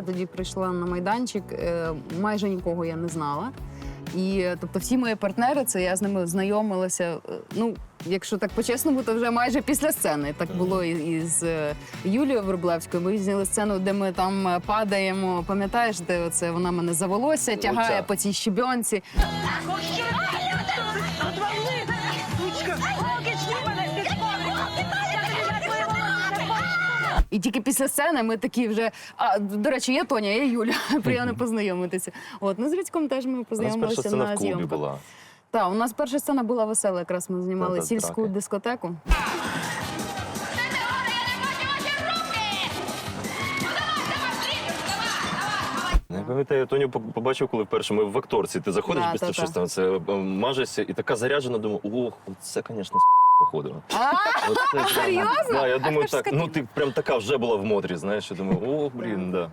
Я тоді прийшла на майданчик, е, майже нікого я не знала. І тобто всі мої партнери, це я з ними знайомилася. е, Ну, якщо так по-чесному, то вже майже після сцени. Так було і, і з е, Юлією Врублевською. Ми зняли сцену, де ми там падаємо. Пам'ятаєш, де оце вона мене за волосся тягає по цій щебенці. І тільки після сцени ми такі вже. А до речі, я Тоня, я Юля. Приємно познайомитися. От ну з Рицьком теж ми познайомилися на зйомках. була. Так, у нас перша сцена була весела. Якраз ми знімали Та-та, сільську драки. дискотеку. Я пам'ятаю, я Тоню побачив, коли вперше ми в акторці. Ти заходиш Да, після та-та. щось там, це мажешся, і така заряджена, думаю, ох, це, звісно, походу. Серйозно? Я думаю, так. Ну ти прям така вже була в модрі, знаєш, я думаю, о, блін, да.